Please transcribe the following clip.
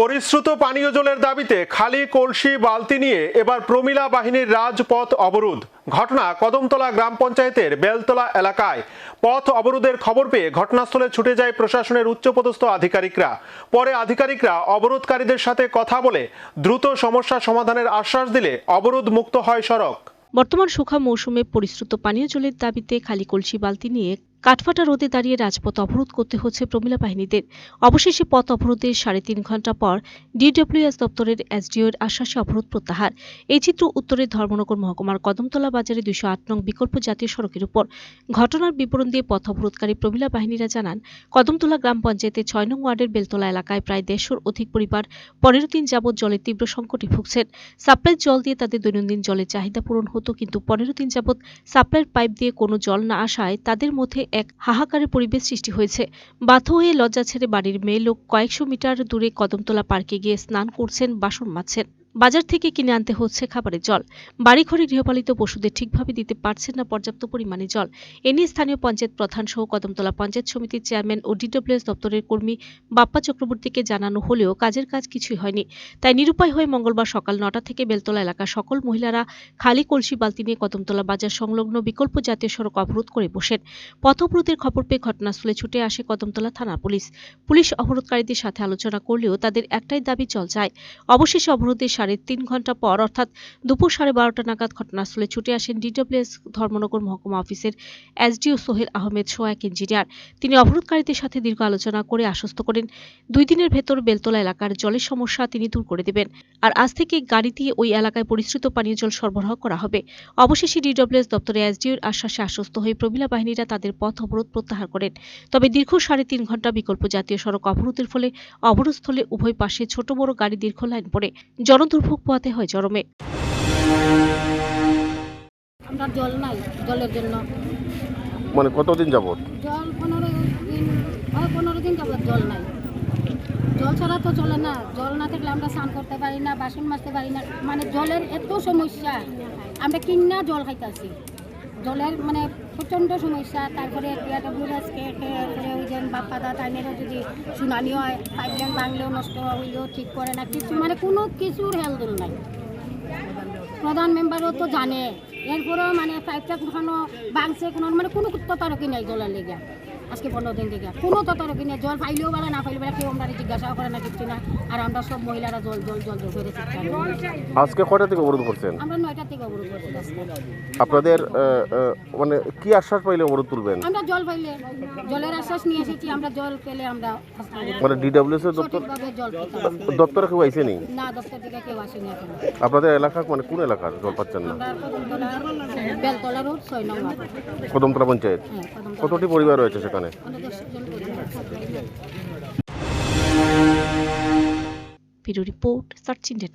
পরিশ্রুত পানীয় জলের দাবিতে খালি কলসি, বালতি নিয়ে এবার প্রমিলা বাহিনীর রাজপথ অবরোধ। ঘটনা কদমতলা গ্রাম পঞ্চায়েতের বেলতলা এলাকায়। পথ অবরোধের খবর পেয়ে ঘটনাস্থলে ছুটে যায় প্রশাসনের উচ্চপদস্থ আধিকারিকরা। পরে আধিকারিকরা অবরোধকারীদের সাথে কথা বলে দ্রুত সমস্যা সমাধানের আশ্বাস দিলে অবরোধ মুক্ত হয় সড়ক। বর্তমান শুখা মৌসুমে পরিশ্রুত পানীয় জলের দাবিতে খালি কলসি, বালতি নিয়ে কাঠফাটা রোদে দাঁড়িয়ে রাজপথ অবরোধ করতে হচ্ছে প্রমিলা বাহিনীদের। অবশেষে পথ অবরোধের সাড়ে তিন ঘণ্টা পর ডিডব্লিউএস দপ্তরের এসডিও এর আশ্বাসে অবরোধ প্রত্যাহার। এই চিত্র উত্তরের ধর্মনগর মহকুমার কদমতলা বাজারে দুইশো আট নং বিকল্প জাতীয় সড়কের উপর। ঘটনার বিবরণ দিয়ে পথ অবরোধকারী প্রমিলা বাহিনীরা জানান, কদমতলা গ্রাম পঞ্চায়েতের ছয় নং ওয়ার্ডের বেলতলা এলাকায় প্রায় দেড়শোর অধিক পরিবার পনেরো দিন যাবৎ জলের তীব্র সংকটে ভুগছেন। সাপ্লাইয়ের জল দিয়ে তাদের দৈনন্দিন জলের চাহিদা পূরণ হতো, কিন্তু পনেরো দিন যাবৎ সাপ্লাইয়ের পাইপ দিয়ে কোনো জল না আসায় তাদের মধ্যে এক হাহাকারের পরিবেশ সৃষ্টি হয়েছে। বাধ্য হয়ে লজ্জা ছেড়ে বাড়ির মেয়ে লোক কয়েকশো মিটার দূরে কদমতলা পার্কে গিয়ে স্নান করছেন, বাসন মাজছেন। বাজার থেকে কিনে আনতে হচ্ছে খাবারের জল। বাড়িঘরে গৃহপালিত পশুদের ঠিকভাবে দিতে পারছেন না পর্যাপ্ত পরিমাণে জল। এ নিয়ে স্থানীয় পঞ্চায়েত প্রধান সহ কদমতলা পঞ্চায়েত সমিতির চেয়ারম্যান ও ডিডব্লিউএস দপ্তরের কর্মী বাপ্পা চক্রবর্তীকে জানানো হলেও কাজের কাজ কিছুই হয়নি। তাই নিরুপায় হয়ে মঙ্গলবার সকাল নটা থেকে বেলতলা এলাকার সকল মহিলারা খালি কলসি, বালতি নিয়ে কদমতলা বাজার সংলগ্ন বিকল্প জাতীয় সড়ক অবরোধ করে বসেন। পথ অবরোধের খবর পেয়ে ঘটনাস্থলে ছুটে আসে কদমতলা থানা পুলিশ। পুলিশ অবরোধকারীদের সাথে আলোচনা করলেও তাদের একটাই দাবি, চল চায় অবশেষে অবরোধের সাড়ে তিন ঘণ্টা পর, অর্থাৎ দুপুর সাড়ে বারোটা নাগাদ ঘটনাস্থলে ছুটে আসেন ডিডব্লিউএস ধর্মনগর মহকুমা অফিসের এসডিও সোহেল আহমেদ সোয়াক ইঞ্জিনিয়ার। তিনি অবরোধকারীদের সাথে দীর্ঘ আলোচনা করে আশ্বস্ত করেন, দুই দিনের ভেতর বেলতলা এলাকার জলের সমস্যা তিনি দূর করে দেবেন। আর আজ থেকে গাড়ি দিয়ে ওই এলাকায় পরিশ্রুত পানীয় জল সরবরাহ করা হবে। অবশেষে ডিডব্লিউএস দপ্তরে এসডিওর আশ্বাসে আশ্বস্ত হয়ে প্রমিলা বাহিনীরা তাদের পথ অবরোধ প্রত্যাহার করেন। তবে দীর্ঘ সাড়ে তিন ঘণ্টা বিকল্প জাতীয় সড়ক অবরোধের ফলে অবরোধস্থলে উভয় পাশে ছোট বড় গাড়ি দীর্ঘ লাইন পড়ে। জনদুর্ভোগ পোয়াতে হয় চরমে। আমরা জল নাই জলের জন্য। মানে কতদিন যাবত জল পনেরো দিন হয় পনেরো দিন যাবত জল নাই। জল ছাড়া তো চলে না। জল না থাকলে আমরা স্নান করতে পারি না বাসন মাজতে পারি না। মানে জলের এত সমস্যা। আমরা কিনা জল খাইতেছি। জলের মানে প্রচণ্ড সমস্যা, তারপরে পিআডব্লিউএসকে করে ওই যে বাপ্পাদা তাইনেরও যদি শুনানি হয় পাইপলাইন ভাঙলেও নষ্ট হইলেও ঠিক করে না, কিছু মানে কোনো কিছুর হেলদুল নাই। প্রধান মেম্বারও তো জানে, এরপরেও মানে পাইপটা কোনো ভাঙছে কোনো মানে কোনো তদারকি নাই জলের লেগে। আজকে পনেরো দিন থেকে। কোনো ততারকি নেই জল পাইলেও বেলা না পাইলেও বেলা কেউ আমরা জিজ্ঞাসাও করে না কিছু না। আর আমরা সব মহিলারা জল জল জল জল করে আজকে কয়টা থেকে অবরোধ করছেন? আমরা নয়টা থেকে অবরোধ করছি আপনাদের মানে কি আশ্বাস পাইলে অবরোধ তুলবেন? আমরা জল পাইলে জলের আশ্বাস নিয়ে এসেছি আমরা জল পেলে আমরা মানে ডিডাব্লিউএস এর দপ্তর দপ্তরে কেউ আইসেনি? না দপ্তর থেকে কেউ আসেনি এখন। আপনাদের এলাকা মানে কোন এলাকার জল পাচ্ছেন না? বেলতলা রোড ছয় নম্বর কদমতলা পঞ্চায়েত। হ্যাঁ কতটি পরিবার রয়েছে সেখানে? পরিবার ব্যুরো রিপোর্ট সার্চ ইন্ডিয়া